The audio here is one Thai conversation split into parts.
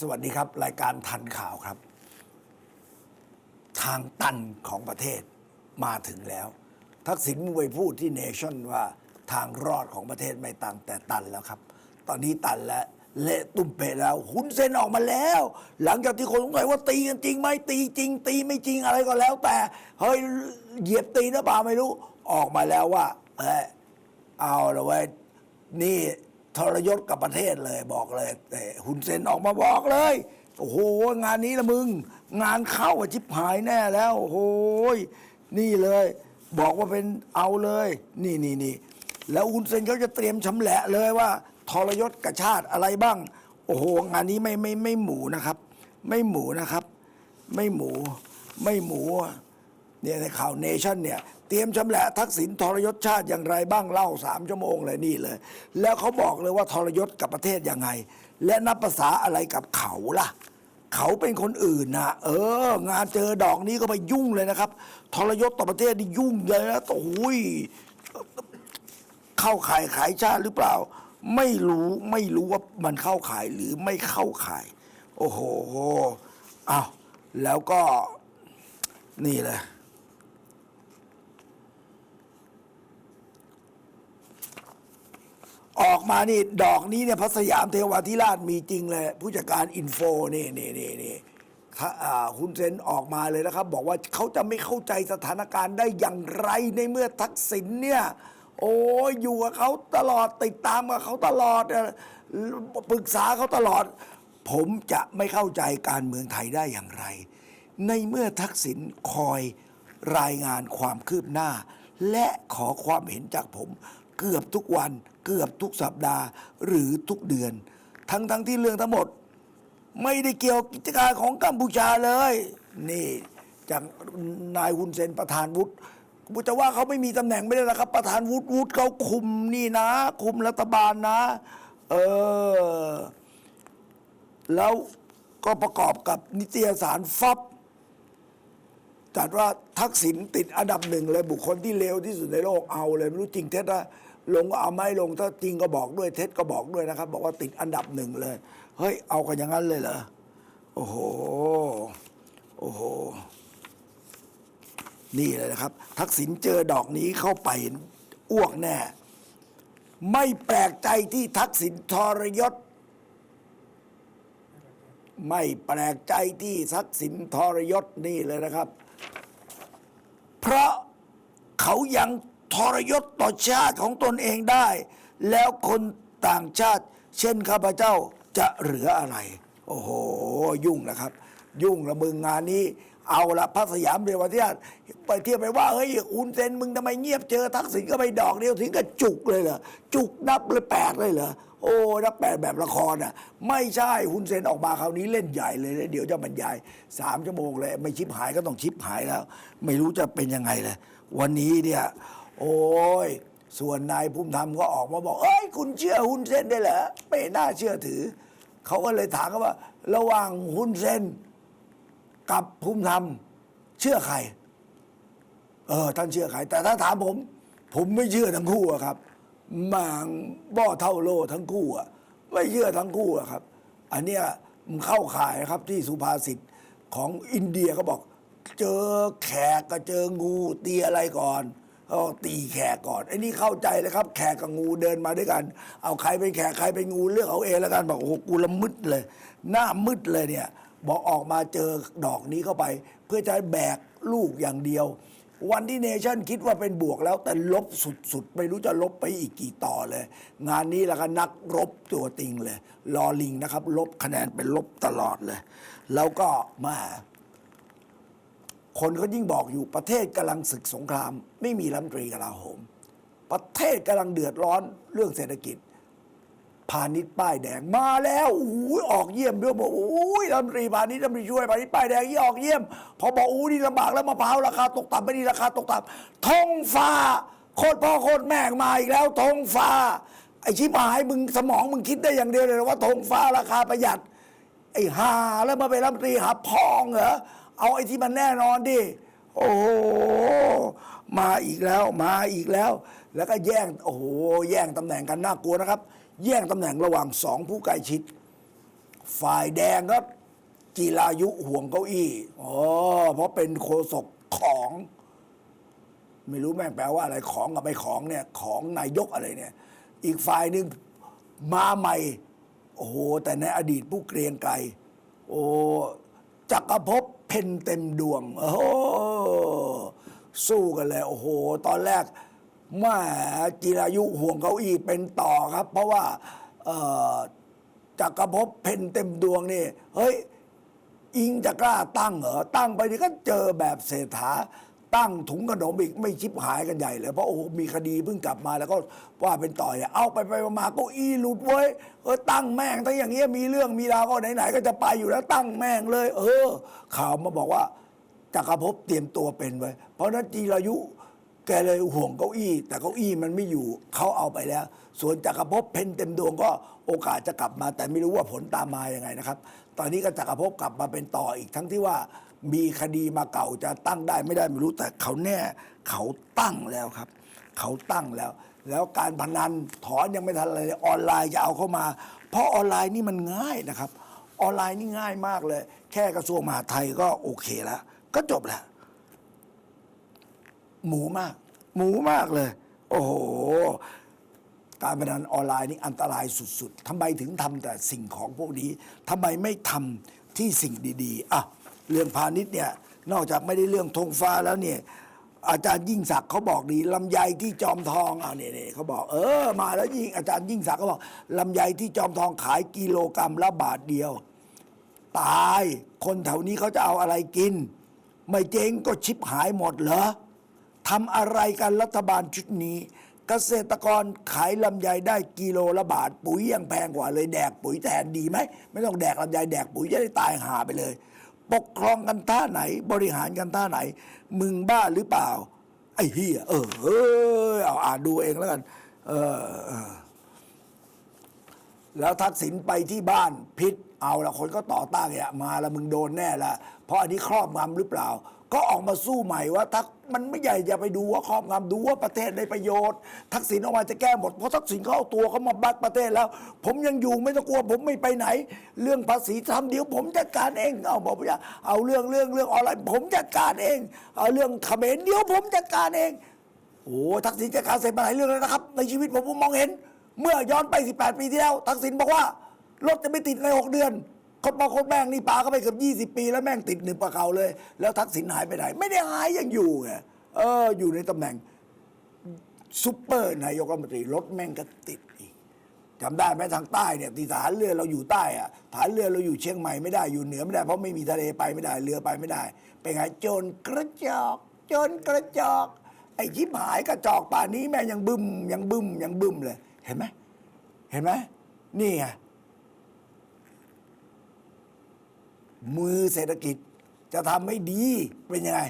สวัสดีครับ รายการทันข่าวครับ ทางตันของประเทศมาถึงแล้ว ทักษิณไปพูดที่เนชั่นว่าทางรอดของประเทศไม่ตันแต่ตันแล้วครับ ตอนนี้ตันแล้วเละตุ้มเปะแล้ว หุนเซนออกมาแล้ว หลังจากที่คนสงสัยว่าตีกันจริงไหมตีจริง ตีไม่จริงอะไรก็แล้ว แต่เฮ้ยเหยียบตีหรือเปล่าไม่รู้ ออกมาแล้วว่าเอ้ยเอาละเว้ยนี่ ทรยศกับประเทศเลยบอกเลยแต่หุนเซนออกมาบอกเลย โอ้โห งานนี้ละมึง งานเข้าอะชิบหายแน่แล้ว โอ้โหนี่เลย บอกว่าเป็นเอาเลย นี่นี่นี่แล้วหุนเซนเขาจะเตรียมชำแหละเลยว่า ทรยศกับชาติอะไรบ้าง โอ้โห งานนี้ไม่ไม่ไม่หมูนะครับ ไม่หมูนะครับ ไม่หมู ไม่หมู เนี่ยในข่าวเนชั่นเนี่ยเตรียมชำแหละทักษิณทรยศชาติอย่างไรบ้างเล่าสามชั่วโมงเลยนี่เลย แล้วเขาบอกเลยว่าทรยศกับประเทศยังไง และนับภาษาอะไรกับเขาล่ะ เขาเป็นคนอื่นนะเออ งานเจอดอกนี้ก็ไปยุ่งเลยนะครับ ทรยศต่อประเทศนี่ยุ่งเลยนะโอ้ยเข้าขายขายชาติหรือเปล่า ไม่รู้ไม่รู้ว่ามันเข้าขายหรือไม่เข้าขาย โอ้โหอ้าวแล้วก็นี่เลย ออกมานี่ดอกนี้เนี่ยพระสยามเทวาธิราชมีจริงเลย ผู้จัดการอินโฟนี่นี่นี่นี่ค่ะอ่าคุณเซนออกมาเลยนะครับ บอกว่าเขาจะไม่เข้าใจสถานการณ์ได้อย่างไรในเมื่อทักษิณเนี่ยโอ้ยอยู่กับเขาตลอดติดตามกับเขาตลอดปรึกษาเขาตลอด ผมจะไม่เข้าใจการเมืองไทยได้อย่างไร ในเมื่อทักษิณคอยรายงานความคืบหน้า และขอความเห็นจากผมเกือบทุกวันเกือบทุกสัปดาห์หรือทุกเดือน ทั้งทั้งที่เรื่องทั้งหมด ไม่ได้เกี่ยวกิจการของกัมพูชาเลย นี่จากนายฮุนเซนประธานวุฒิจะว่าเขาไม่มีตำแหน่งไม่ได้นะครับ ประธานวุฒิวุฒิเขาคุมนี่นะ คุมรัฐบาลนะ เออ แล้วก็ประกอบกับนิตยสารฟับจัดว่าทักษิณติดอันดับหนึ่งเลยบุคคลที่เลวที่สุดในโลกเอาเลย ไม่รู้จริงเท็จนะ ลงก็เอาไม่ลงถ้าจริงก็บอกด้วยเท็จก็บอกด้วยนะครับ บอกว่าติดอันดับหนึ่งเลย เฮ้ย เอากันอย่างนั้นเลยเหรอโอ้โหโอ้โหนี่เลยนะครับ ทักษิณเจอดอกนี้เข้าไปอ้วกแน่ ไม่แปลกใจที่ทักษิณทรยศ ไม่แปลกใจที่ทักษิณทรยศนี่เลยนะครับ เพราะเขายัง ทรยศต่อชาติของตนเองได้ แล้วคนต่างชาติ เช่นข้าพเจ้าจะเหลืออะไร โอ้โห ยุ่งนะครับ ยุ่งละมึงงานนี้ เอาละพระสยามเรวัติราชไปเทียบไปว่าเฮ้ยอุนเซนมึงทำไมเงียบเจอทักษิณก็ไปดอกเดียวถึงกับจุกเลยเหรอจุกนับเลยแปดเลยเหรอโอ้นับแปดแบบละครอะ ไม่ใช่ฮุนเซนออกมาคราวนี้เล่นใหญ่เลยเดี๋ยวจะบรรยายสามชั่วโมงเลยไม่ชิบหายก็ต้องชิบหายแล้ว ไม่รู้จะเป็นยังไงเลยวันนี้เนี่ย โอ้ย ส่วนนายภูมิธรรมก็ออกมาบอก เอ้ย คุณเชื่อฮุนเซนได้เหรอไม่น่าเชื่อถือ เขาก็เลยถามกันว่า ระหว่างฮุนเซนกับภูมิธรรม เชื่อใคร เออ ท่านเชื่อใคร แต่ถ้าถามผม ผมไม่เชื่อทั้งคู่อะครับหมางบ่อเท่าโลทั้งคู่อะไม่เชื่อทั้งคู่อะครับ อันเนี้ยมันเข้าข่ายนะครับที่สุภาษิตของอินเดียเขาบอก เจอแขกก็เจองูเตียอะไรก่อน กตีแขกก่อนไอ้นี่เข้าใจเลยครับ แขกกับงูเดินมาด้วยกัน เอาใครเป็นแขกใครเป็นงูเลือกเอาเองแล้วกันบอกโอ้โหกูละมึดเลย หน้ามืดเลยเนี่ยบอกออกมาเจอดอกนี้เข้าไป เพื่อจะแบกลูกอย่างเดียว วันที่เนชั่นคิดว่าเป็นบวกแล้วแต่ลบสุดๆ ไม่รู้จะลบไปอีกกี่ต่อเลย งานนี้แล้วก็นักรบตัวติงเลยรอลิงนะครับ ลบคะแนนเป็นลบตลอดเลย แล้วก็มา คนก็ยิ่งบอกอยู่ประเทศกำลังศึกสงคราม ไม่มีรัฐมนตรีกลาโหม ประเทศกำลังเดือดร้อนเรื่องเศรษฐกิจ พาณิชย์ป้ายแดงมาแล้วโอ้ยออกเยี่ยมด้วยบอกโอ้ยรัฐมนตรีพาณิชย์รัฐมนตรีช่วยพาณิชย์ป้ายแดงยี่ออกเยี่ยม พอบอกอู้นี่ลำบากแล้วมะพร้าวราคาตกต่ำไม่ดีราคาตกต่ำทงฟ้าโคตรพ่อโคตรแม่งมาอีกแล้วธงฟ้า ไอ้ชิบหายมึงสมองมึงคิดได้อย่างเดียวเลยว่าธงฟ้าราคาประหยัดไอ้หาแล้วมาเป็นรัฐมนตรีหาพองเหรอ เอาไอ้ที่มันแน่นอนดิ โอ้โห มาอีกแล้ว มาอีกแล้ว แล้วก็แย่ง โอ้โห แย่งตำแหน่งกันน่ากลัวนะครับ แย่งตำแหน่งระหว่างสองผู้ใกล้ชิด ฝ่ายแดงครับ จีรายุห่วงเก้าอี้ อ๋อ เพราะเป็นโคศกของ ไม่รู้แม่งแปลว่าอะไร ของกับไม่ของเนี่ย ของนายกอะไรเนี่ย อีกฝ่ายหนึ่งมาใหม่ โอ้โห แต่ในอดีตผู้เกรียงไกรโอ้จักรภพ เพนเต็มดวงโอ้โหสู้กันเลยโอ้โห ตอนแรกแม่จิรายุห่วงเก้าอี้เป็นต่อครับ เพราะว่าจักรภพเพนเต็มดวงนี่เฮ้ย อิงจะกล้าตั้งเหรอตั้งไปนี่ก็เจอแบบเศรษฐา ตั้งถุงขนมอีกไม่ชิบหายกันใหญ่เลยเพราะโอ้โหมีคดีเพิ่งกลับมาแล้วก็ว่าเป็นต่อย เอาไปไปมาเก็อีหลุดเว้ยเออตั้งแม่งถ้าอย่างเงี้ยมีเรื่องมีราวก็ไหนๆก็จะไปอยู่แล้วตั้งแม่งเลย เออ ข่าวมาบอกว่าจักรภพเตรียมตัวเป็นไว้ เพราะนั้นจีรายุแกเลยห่วงเก้าอี้ แต่เก้าอี้มันไม่อยู่เขาเอาไปแล้ว ส่วนจักรภพเพนเต็มดวงก็โอกาสจะกลับมา แต่ไม่รู้ว่าผลตามมายังไงนะครับ ตอนนี้ก็จักรภพกลับมาเป็นต่ออีกทั้งที่ว่า มีคดีมาเก่าจะตั้งได้ไม่ได้ไม่รู้แต่เขาแน่เขาตั้งแล้วครับ เขาตั้งแล้ว แล้วการพนันถอนยังไม่ทันอะไรเลยออนไลน์จะเอาเข้ามา เพราะออนไลน์นี่มันง่ายนะครับ ออนไลน์นี่ง่ายมากเลย แค่กระทรวงมหาดไทยก็โอเคแล้วก็จบแล้วหมูมาก หมูมากเลย โอ้โหการพนันออนไลน์นี่อันตรายสุดๆทำไมถึงทำแต่สิ่งของพวกนี้ทำไมไม่ทำที่สิ่งดีๆอะ เรื่องพาณิชย์เนี่ยนอกจากไม่ได้เรื่องธงฟ้าแล้วเนี่ยอาจารย์ยิ่งศักดิ์เขาบอกดีลำไยที่จอมทองอะเนี่ยเนี่ยเขาบอกเออมาแล้วยิ่งอาจารย์ยิ่งศักดิ์เขาบอกลำไยที่จอมทองขายกิโลกรรัมละบาทเดียว ตายคนแถวนี้เขาจะเอาอะไรกิน ไม่เจ๊งก็ชิบหายหมดเหรอทำอะไรกันรัฐบาลชุดนี้ เกษตรกรขายลำไยได้กิโลละบาท ปุ๋ยยังแพงกว่าเลยแดกปุ๋ยแทนดีไหมไม่ต้องแดกลำไยแดกปุ๋ยจะได้ตายหาไปเลย ปกครองกันท่าไหน บริหารกันท่าไหน มึงบ้าหรือเปล่า ไอ้เฮียเออเออเอาอ่านดูเองแล้วกัน เออ แล้วทักษิณไปที่บ้านพิษเอาละคนก็ต่อต้านเนี่ยมาละมึงโดนแน่ละเพราะอันนี้ครอบงำหรือเปล่า ก็ออกมาสู้ใหม่ว่าทัก มันไม่ใหญ่อย่าไปดูว่าครอบงำดูว่าประเทศได้ประโยชน์ ทักษิณออกมาจะแก้หมดเพราะทักษิณเขาเอาตัวเขามาบักประเทศแล้ว ผมยังอยู่ไม่ต้องกลัว ผมไม่ไปไหน เรื่องภาษีทำเดี๋ยวผมจัดการเองเอาบอกว่าเอาเรื่องเรื่องเรื่องออนไลน์ผมจัดการเอง เอาเรื่องเขมรเดี๋ยวผมจัดการเองโอ้ทักษิณจัดการเสร็จมาหลายเรื่องแล้วนะครับ ในชีวิตผมผมมองเห็น เมื่อย้อนไป 18 ปีที่แล้ว ทักษิณบอกว่ารถจะไม่ติดใน 6 เดือน คนบางคนแม่งนี่ปาก็ไปเกือบ 20 ปี แล้วแม่งติดหนึ่งปะเก่าเลย แล้วทักษิณหายไปไหน ไม่ได้หายยังอยู่ไงเออ อยู่ในตำแหน่งซุปเปอร์นายกรัฐมนตรีรถแม่งก็ติดอีกจำได้ไหมทางใต้เนี่ยที่ฐานเรือเราอยู่ใต้อะฐานเรือเราอยู่เชียงใหม่ไม่ได้อยู่เหนือไม่ได้เพราะไม่มีทะเลไปไม่ได้เรือไปไม่ได้เป็นไงโจรกระจอกโจรกระจอกไอ้ชิบหายกระจอกป่านนี้แม่งยังบึ้มยังบึ้มยังบึ้มเลย เห็นไหมเห็นไหมนี่ไง มือเศรษฐกิจจะทำไม่ดีเป็นยังไง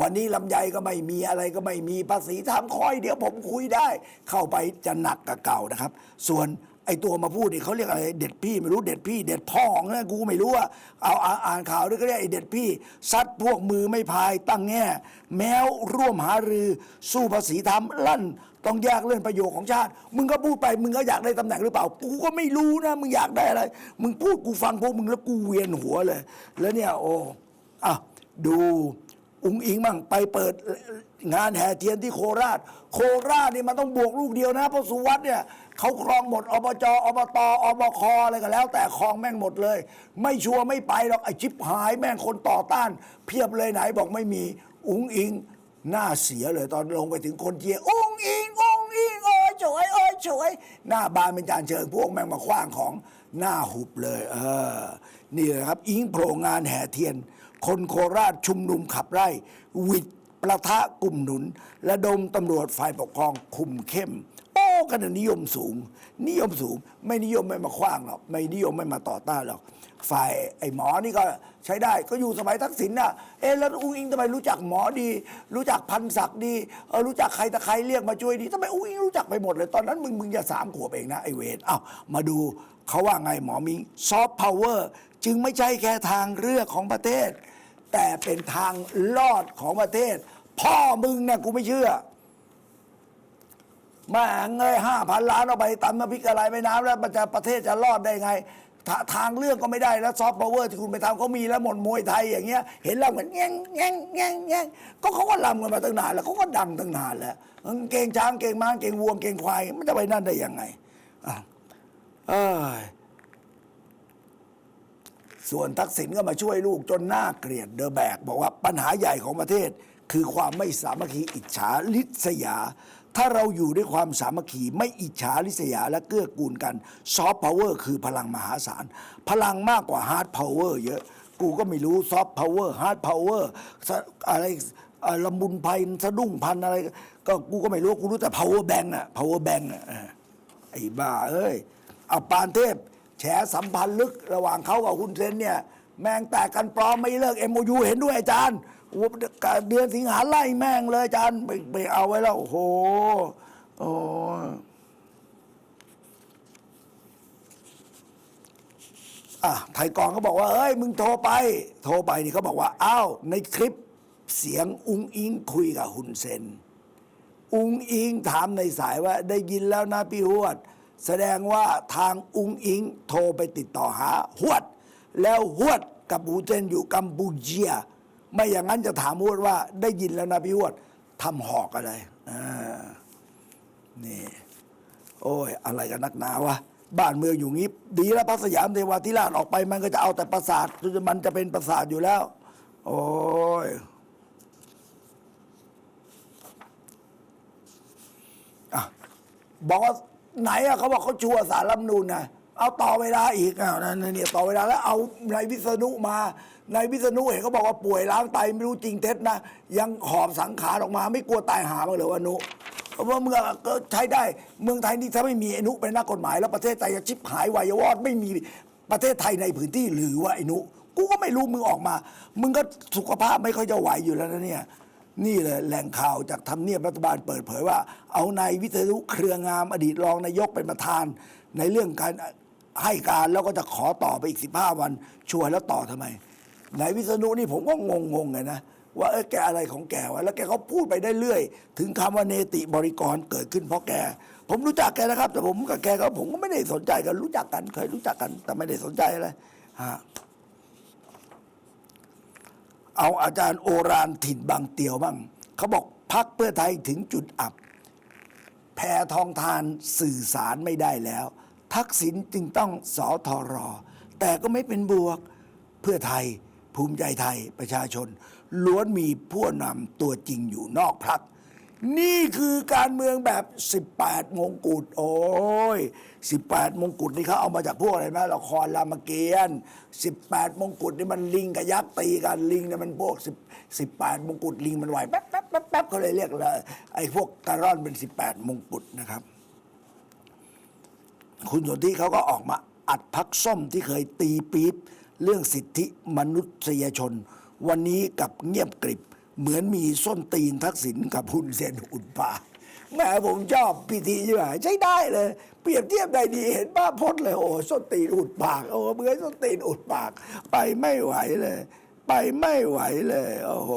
วันนี้ลำไยก็ไม่มีอะไรก็ไม่มีภาษีทำคอย เดี๋ยวผมคุยได้ เข้าไปจะหนักกับเก่านะครับ ส่วน ไอตัวมาพูดนี่เขาเรียกอะไรเด็ดพี่ไม่รู้เด็ดพี่ เด็ดพ่องนะกูไม่รู้ว่าเอาอ่านข่าวด้วยก็เรียกไอเด็ดพี่ซัดพวกมือไม่พายตั้งแง่แมวร่วมหารือสู้ภาษีทำลั่นต้องแยกเรื่องประโยชน์ของชาติ มึงก็พูดไปมึงก็อยากได้ตำแหน่งหรือเปล่า กูก็ไม่รู้นะ มึงอยากได้อะไร มึงพูดกูฟังพวกมึงแล้วกูเวียนหัวเลย แล้วเนี่ยโอ้อะดู อุ้งอิงมั่งไปเปิด งานแห่เทียนที่โคราช โคราชนี่มันต้องบวกลูกเดียวนะเพราะสุวัสด์เนี่ยเขาครองหมดอบจอบตอบคอะไรก็แล้ว แต่ครองแม่งหมดเลย ไม่ชัวร์ไม่ไปหรอกไอชิบหายแม่งคนต่อต้าน เพียบเลยไหนบอกไม่มีอุ้งอิงหน้าเสียเลยตอนลงไปถึงคนเชียร์อุ้งอิงอุ้งอิงโอ้ยสวยโอ้ยสวยหน้าบานเป็นจานเชิญพวกแม่งมาคว้างของหน้าหุบเลย เออ นี่แหละครับ อิงโผล่งานแห่เทียน คนโคราชชุมนุมขับไล่วิด ประทะกลุ่มหนุนและดมตำรวจฝ่ายปกครองคุมเข้ม โอ้กันนิยมสูง นิยมสูง ไม่นิยมไม่มาคว้างหรอกไม่นิยมไม่มาต่อต้านหรอกฝ่ายไอ้หมอนี่ก็ใช้ได้ก็อยู่สมัยทักษิณน่ะเอ๊ะแล้วอุ้งอิงทำไมรู้จักหมอดี รู้จักพันศักดิ์ดีเออรู้จักใครตะใครเรียกมาช่วยดีทำไมอุ้งอิงรู้จักไปหมดเลยตอนนั้นมึงมึงจะสามขวบเองนะไอเวนอ้าวมาดูเขาว่าไงหมอมิงซอฟต์พาวเวอร์จึงไม่ใช่แค่ทางเลือกของประเทศ แต่เป็นทางรอดของประเทศ พ่อมึงเนี่ยกูไม่เชื่อม่งเงยห้าพันล้านเอาไปตำน้ำพริกอะไรไม่น้ำแล้วมันจะประเทศจะรอดได้ไงทาทางเรื่องก็ไม่ได้แล้วซอฟต์พาวเวอร์ที่คุณไปทำเขามีแล้วหมดมวยไทยอย่างเงี้ย เห็นแล้วเหมือนแง่งแง่งแง่งแง่งก็เขาก็ลำกันมาตั้งนานแล้วเขาก็ดังตั้งนานแล้วเก่งช้างเก่งม้าเก่งวัวเก่งควายมันจะไปนั่นได้ยังไงอะเอ้ย ส่วนทักษิณก็มาช่วยลูกจนหน้าเกลียดเดอะแบก บอกว่าปัญหาใหญ่ของประเทศ คือความไม่สามัคคีอิจฉาลิษยา ถ้าเราอยู่ด้วยความสามัคคีไม่อิจฉาริษยาและเกื้อกูลกันซอฟต์พาวเวอร์คือพลังมหาศาล พลังมากกว่าฮาร์ดพาวเวอร์เยอะกูก็ไม่รู้ซอฟต์พาวเวอร์ฮาร์ดพาวเวอร์อะไรละมุนภัยสะดุ้งพันอะไร ก็กูก็ไม่รู้กูรู้แต่ power bank อะ power bank อะเออไอ้บ้าเอ้ยเอาปานเทพ แฉสัมพันธ์ลึกระหว่างเขากับคุณเซนเนี่ย แม่งแตกกันปลอมไม่เลิก MOU เห็นด้วยอาจารย์เดือนสิงหาไล่แม่งเลยอาจารย์ไปไปเอาไว้แล้ว โอ้โหโอ้อะไทยกองเขาบอกว่าเฮ้ย มึงโทรไป โทรไปนี่เขาบอกว่าอ้าวในคลิปเสียงอุงอิงคุยกับฮุนเซน อุงอิงถามในสายว่าได้ยินแล้วนะพี่หวด แสดงว่าทางอุงอิงโทรไปติดต่อหาหวด แล้วหวดกับฮูเซนอยู่กัมพูเชียไม่อย่างนั้นจะถามหวดว่าได้ยินแล้วนะพี่หวดทำหอกอะไรอ่านี่ โอ้ย อะไรกันนักหนาวะบ้านเมืองอยู่งี้ ดีแล้วพระสยามเทวาธิราชออกไปมันก็จะเอาแต่ประสาทมันจะเป็นประสาทอยู่แล้ว โอ้ยอะบอก ไหนอะเขาบอกเขาชัวร์สารรัฐธรรมนูนนะเอาต่อเวลาอีกอะนั่นเนี่ยต่อเวลาแล้วเอานายวิษณุมานายวิษณุเห็นเขาบอกว่าป่วยล้างไตไม่รู้จริงเท็จนะยังหอบสังขารออกมา ไม่กลัวตายหาบ้างเหรอวะนุเพราะว่าเมืองก็ใช้ได้เมืองไทยนี่ถ้าไม่มีไอ้นุเป็นนักกฎหมาย แล้วประเทศไทยจะชิบหายวายวอดไม่มีประเทศไทยในพื้นที่หรือว่าไอ้นุกูก็ไม่รู้มึงออกมา มึงก็สุขภาพไม่ค่อยจะไหวอยู่แล้วนะเนี่ย นี่เลยแหล่งข่าวจากทำเนียบรัฐบาลเปิดเผยว่า เอานายวิษณุเครืองามอดีตรองนายกเป็นประธาน ในเรื่องการให้การแล้วก็จะขอต่อไปอีก 15 วันชัวร์แล้วต่อทำไมนายวิษณุนี่ผมก็งงงๆไงนะว่าเออแกอะไรของแกวะแล้วแกก็พูดไปได้เรื่อย ถึงคำว่าเนติบริกรเกิดขึ้นเพราะแก ผมรู้จักแกนะครับ แต่ผมกับแกก็ผมก็ไม่ได้สนใจกันรู้จักกันเคยรู้จักกันแต่ไม่ได้สนใจอะไรฮะ เอาอาจารย์โอรานถิ่นบางเตียวบ้างเขาบอกพักเพื่อไทยถึงจุดอับ แพทองทานสื่อสารไม่ได้แล้ว ทักษิณจึงต้องสอทอรอ แต่ก็ไม่เป็นบวกเพื่อไทยภูมิใจไทยประชาชน ล้วนมีผู้นำตัวจริงอยู่นอกพรรค นี่คือการเมืองแบบ 18 มงกุฎโอ้ย 18 มงกุฎนี่เขาเอามาจากพวกอะไรนะละครรามเกียรติ์18 มงกุฎนี่มันลิงกับยักษ์ตีกันลิงเนี่ยมันพวก10 18 มงกุฎลิงมันไหวแป๊บแป๊บแป๊บแป๊บเขาเลยเรียกเลยไอ้พวกกระร่อนเป็น 18 มงกุฎนะครับ คุณสนธิเขาก็ออกมาอัดพักส้มที่เคยตีปี๊บเรื่องสิทธิมนุษยชน วันนี้กับเงียบกริบ เหมือนมีส้นตีนทักษิณกับพุนเซนอุ่นปากแม่ผมชอบพิธีใช่ไหมใช้ได้เลย เปรียบเทียบได้ดีเห็นป้าพจน์เลย โอ้ส้นตีนอุดปาก โอ้เหมือส้นตีนอุดปาก ไปไม่ไหวเลย ไปไม่ไหวเลย โอ้โห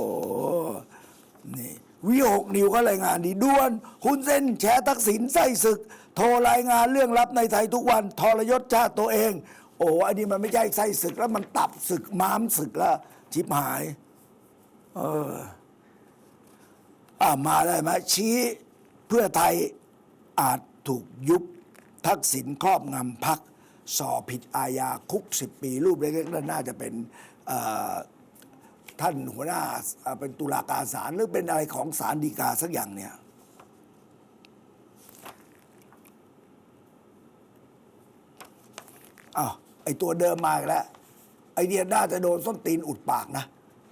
นี่วิหกนิวก็รายงานดีด้วน คุณเส้นแฉทักษิณไส้ศึก โทรรายงานเรื่องลับในไทยทุกวันทรยศชาติตัวเอง โอ้อันนี้มันไม่ใช่ไส้ศึกแล้วมันตับศึกม้ามศึกแล้วชิบหาย เอออ่ามาได้ไหมชี้เพื่อไทยอาจถูกยุบทักษิณครอบงำพักสอบผิดอาญาคุกสิบปี รูปเล็กๆนั่นน่าจะเป็นท่านหัวหน้าเป็นตุลาการศาลหรือเป็นอะไรของศาลฎีกาสักอย่างเนี่ยอ้าวไอตัวเดิมมากแล้ว ไอเดียน่าจะโดนส้นตีนอุดปากนะ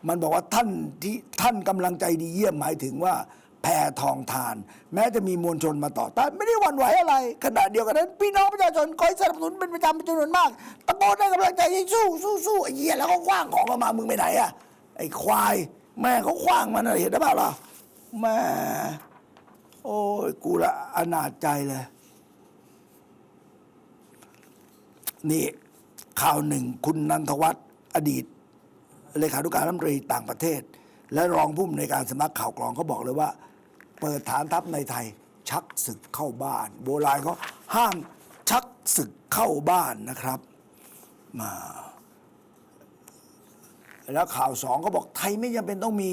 มันบอกว่าท่านที่ท่านกำลังใจดีเยี่ยมหมายถึงว่าแพทองทาน แม้จะมีมวลชนมาต่อต้านไม่ได้หวั่นไหวอะไร ขณะเดียวกันนั้นพี่น้องประชาชนคอยสนับสนุนเป็นประจำเป็นจำนวนมากตะโกนให้กำลังใจให้สู้สู้สู้ไอ้เหี้ยแล้วก็คว้างของมามามึงไปไหนอะไอ้ควาย แม่เขาคว้างมันน่ะเห็นได้เปล่าล่ะแม่โอ้ยกูละอนาจใจเลย นี่ข่าวหนึ่งคุณนันทวัฒน์อดีต เลขานุการรัฐมนตรีต่างประเทศ และรองผู้อำนวยการสำนักข่าวกรองเขาบอกเลยว่า เปิดฐานทัพในไทยชักศึกเข้าบ้าน โบราณเขาห้ามชักศึกเข้าบ้านนะครับมาแล้วข่าวสองก็บอกไทยไม่จำเป็นต้องมี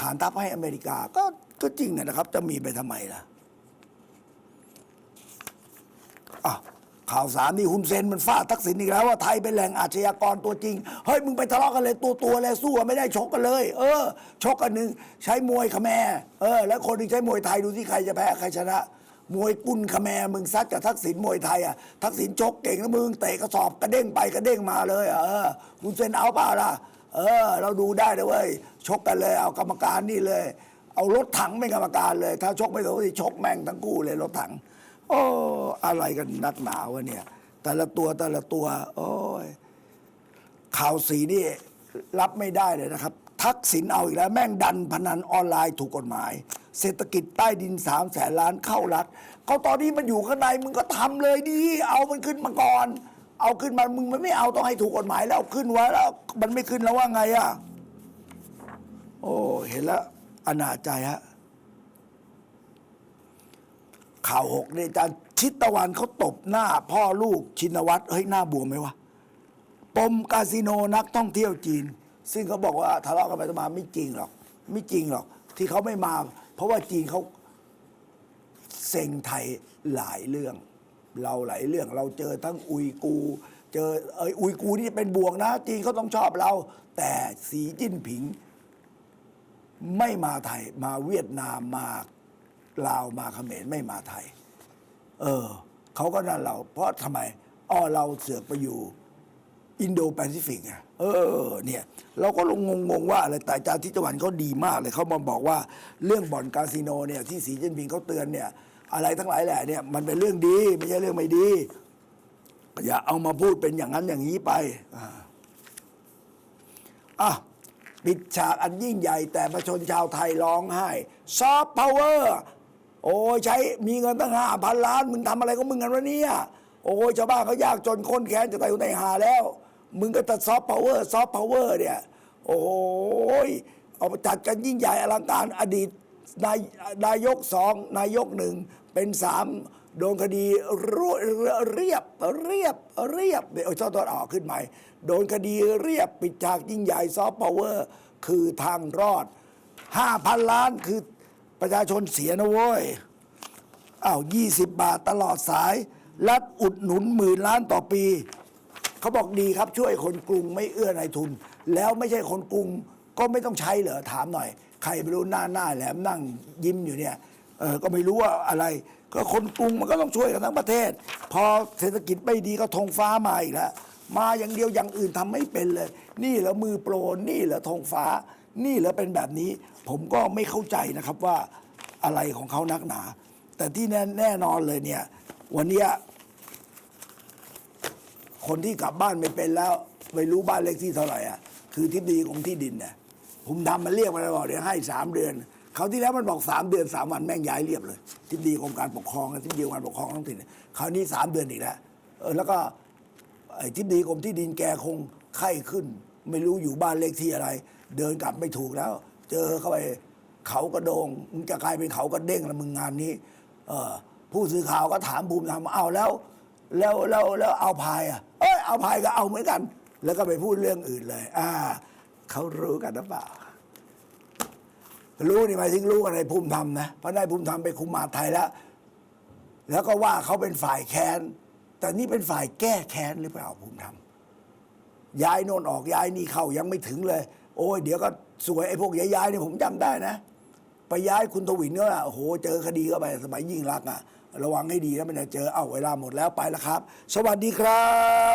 ฐานทัพให้อเมริกา ก็ก็จริงนะครับ จะมีไปทำไมล่ะ ข่าวสามนี่ฮุนเซนมันฟาดทักษิณอีกแล้วว่าไทยเป็นแหล่งอาชญากรตัวจริง เฮ้ย มึงไปทะเลาะกันเลยตัวตัวๆเลยสู้ไม่ได้ชกกันเลย เออ ชกกันหนึ่งใช้มวยขแมเออ แล้วคนหนึงใช้มวยไทยดูที่ใครจะแพ้ใครชนะ มวยกุนขแมมึงซัดกับทักษิณมวยไทยอะทักษิณชกเก่งแล้วมึงเตะกระสอบกระเด้งไปกระเด้งมาเลยเออฮุนเซนเอาเปล่าล่ะเออ เราดูได้เลยเว้ยชกกันเลยเอากรรมการนี่เลย เอารถถังเป็นกรรมการเลย ถ้าชกไม่ถูกที่ชกแม่งทั้งคู่เลยรถถัง อ้อะไรกันนักหนาวะเนี่ย แต่ละตัวแต่ละตัว โอ้ยข่าวสีนี่รับไม่ได้เลยนะครับ ทักษิณเอาอีกแล้ว แม่งดันพนันออนไลน์ถูกกฎหมาย เศรษฐกิจใต้ดินสามแสนล้านเข้ารัฐเขาตอนนี้มันอยู่ข้างในมึงก็ทำเลยดี เอามันขึ้นมาก่อน เอาขึ้นมามึงมันไม่เอาต้องให้ถูกกฎหมายแล้วเอาขึ้นไว้แล้ว มันไม่ขึ้นแล้วว่าไงอะโอ้เห็นแล้วอนาจใจฮะ ข่าวหกเนี่ยอาจารย์ชิตตะวันเขาตบหน้าพ่อลูกชินวัตรเฮ้ยหน้าบวมไหมวะปมคาสิโนนักท่องเที่ยวจีน ซึ่งเขาบอกว่าทะเลาะกันไปทะมาไม่จริงหรอก ไม่จริงหรอก ที่เขาไม่มา เพราะว่าจีนเขาเซ็งไทยหลายเรื่อง เราหลายเรื่องเราเจอทั้งอุยกู เจอเอยอุยกูนี่เป็นบวกนะ จีนเขาต้องชอบเรา แต่สีจิ้นผิง ไม่มาไทยมาเวียดนามมา ลาวมาเขมรไม่มาไทย เออเขาก็นั่นเรา เพราะทำไมอ้อเราเสือกไปอยู่ อินโดแปซิฟิกไงเออ เนี่ย เราก็ลงงงๆว่าอะไรแต่อาจารย์ทิตวันเขาดีมากเลยเขามาบอกว่าเรื่องบ่อนคาสิโนเนี่ยที่สีจิ้นผิงเขาเตือนเนี่ย อะไรทั้งหลายแหละเนี่ย มันเป็นเรื่องดีไม่ใช่เรื่องไม่ดี อย่าเอามาพูดเป็นอย่างนั้นอย่างนี้ไปอ่าอะปิดฉากอันยิ่งใหญ่แต่ประชาชนชาวไทยร้องไห้ ซอฟต์พาวเวอร์ โอ้ยใช้มีเงินตั้งห้าพันล้าน มึงทำอะไรก็มึงกันวะเนี่ย โอ้ยชาวบ้านเขายากจนคนแค้นจะตายอยู่ในหาแล้ว มึงก็ตัดซอฟต์พาวเวอร์ซอฟต์พาวเวอร์เนี่ย โอ้ยเอาจัดกันยิ่งใหญ่อลังการอดีตนายนายกสองนายกหนึ่งเป็นสามโดนคดีรวเรียบเรียบเรียบเดี๋ยวเจ้าตัวออกขึ้นใหม่ โดนคดีเรียบปิดฉากยิ่งใหญ่ซอฟต์พาวเวอร์คือทางรอดห้าพันล้านคือ ประชาชนเสียนะเว้ยอ้าวยี่สิบบาทตลอดสาย รัฐอุดหนุนหมื่นล้านต่อปี เขาบอกดีครับช่วยคนกรุงไม่เอื้อนายทุน แล้วไม่ใช่คนกรุงก็ไม่ต้องใช้เหรอถามหน่อย ใครไม่รู้หน้าหน้าแหลมนั่งยิ้มอยู่เนี่ยเออก็ไม่รู้ว่าอะไร ก็คนกรุงมันก็ต้องช่วยกันทั้งประเทศ พอเศรษฐกิจไม่ดีก็ธงฟ้ามาอีกแล้วมาอย่างเดียวอย่างอื่นทำไม่เป็นเลย นี่เหรอมือโปรนี่เหรอธงฟ้า นี่เหรอเป็นแบบนี้ผมก็ไม่เข้าใจนะครับว่าอะไรของเขานักหนา แต่ที่แน่แน่นอนเลยเนี่ย วันเนี้ยคนที่กลับบ้านไม่เป็นแล้ว ไม่รู้บ้านเลขที่เท่าไหร่อะคือทิบดีของที่ดินเนี่ยผมทำมันเรียกมาแล้วบอกเดี๋ยวให้สามเดือนเขาวที่แล้วมันบอกสามเดือนสามวันแม่งย้ายเรียบเลยทิบดีกรมการปกครองทิบดีกรมการปกครองท้องถิ่นคราวนี้สามเดือนอีกแล้วเออแล้วก็ไอ้ทิบดีกรมที่ดินแกคงไข้ขึ้น ไม่รู้อยู่บ้านเลขที่อะไร เดินกลับไม่ถูกแล้ว เจอเข้าไปเขากระโดงมึงจะกลายเป็นเขากระเด้งแล้วมึงงานนี้ เออผู้สื่อข่าวก็ถามภูมิธรรมเอาแล้ว แล้วแล้วแล้วเอาพายอะ เอ้ยเอาพายก็เอาเหมือนกัน แล้วก็ไปพูดเรื่องอื่นเลย อ่าเขารู้กันหรือเปล่ารู้นี่หมายถึงรู้กันในภูมิธรรมนะเพราะได้ภูมิธรรมไปคุมมหาไทยแล้ว แล้วก็ว่าเขาเป็นฝ่ายแค้น แต่นี่เป็นฝ่ายแก้แค้นหรือเปล่าภูมิธรรมย้ายโน่นออกย้ายนี่เข้ายังไม่ถึงเลย โอ้ยเดี๋ยวก็สวยไอ้พวกย้ายๆนี่ผมจำได้นะไปย้ายคุณทวินก็โอ้โหเจอคดีเข้าไปสมัยยิ่งรักอะ ระวังให้ดีนะมันจะเจอเอ้าเวลาหมดแล้วไปแล้วครับ สวัสดีครับ